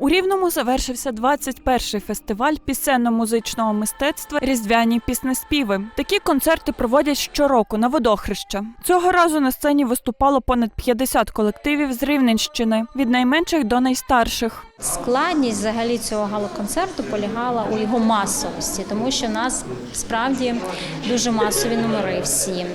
У Рівному завершився 21-й фестиваль пісенно-музичного мистецтва Різдвяні піснеспіви. Такі концерти проводять щороку на водохреща. Цього разу на сцені виступало понад 50 колективів з Рівненщини від найменших до найстарших. Складність взагалі цього галоконцерту полягала у його масовості, тому що в нас справді дуже масові номери всі.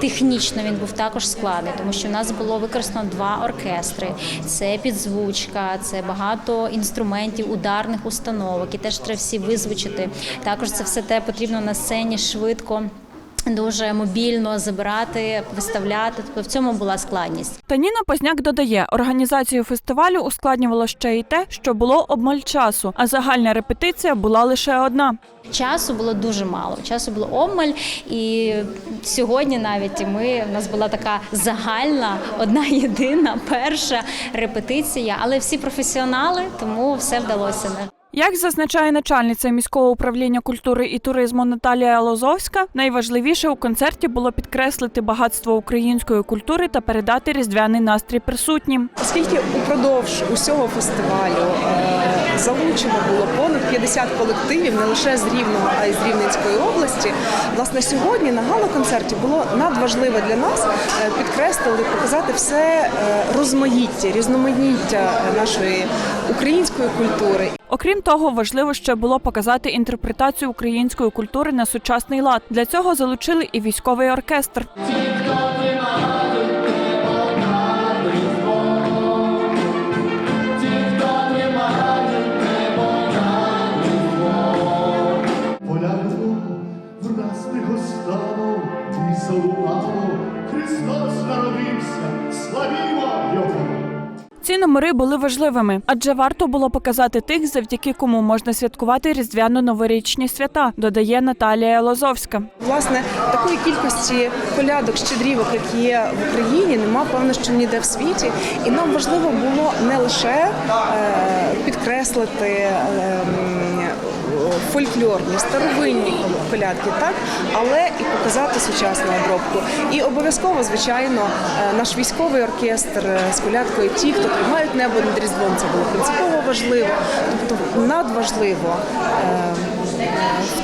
Технічно він був також складний, тому що в нас було використано два оркестри: це підзвучка, це багато інструментів, ударних установок, і теж треба всі визвучити. Також це все те потрібно на сцені швидко. Дуже мобільно забирати, виставляти. Тобто в цьому була складність. Та Ніна Позняк додає, організацію фестивалю ускладнювало ще й те, що було обмаль часу, а загальна репетиція була лише одна. Часу було дуже мало. Часу було обмаль, і сьогодні навіть ми у нас була така загальна, одна єдина перша репетиція, але всі професіонали, тому все вдалося. Як зазначає начальниця міського управління культури і туризму Наталія Лозовська, найважливіше у концерті було підкреслити багатство української культури та передати різдвяний настрій присутнім. Оскільки упродовж усього фестивалю е, залучено було понад 50 колективів не лише з Рівного, а й з Рівненської області. Власне, сьогодні на гала-концерті було надважливо для нас е, підкреслити, показати все е, розмаїття, різноманіття нашої української культури. Окрім того, важливо ще було показати інтерпретацію української культури на сучасний лад. Для цього залучили і військовий оркестр. Христос народився! Ці номери були важливими, адже варто було показати тих, завдяки кому можна святкувати різдвяно-новорічні свята, додає Наталія Лозовська. Власне, такої кількості колядок, щедрівок, як є в Україні, нема певно, що ніде в світі. І нам важливо було не лише е, підкреслити е, фольклорні, старовинні колядки, так, але і показати сучасну обробку. І обов'язково, звичайно, е, наш військовий оркестр е, з колядкою ті, хто тримають небо над Різдвом, це було принципово важливо, тобто надважливо е,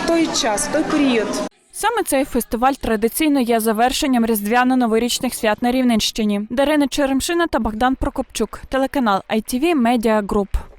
в той час, в той період. Саме цей фестиваль традиційно є завершенням різдвяно-новорічних свят на Рівненщині. Дарина Черемшина та Богдан Прокопчук, телеканал ITV Media Group.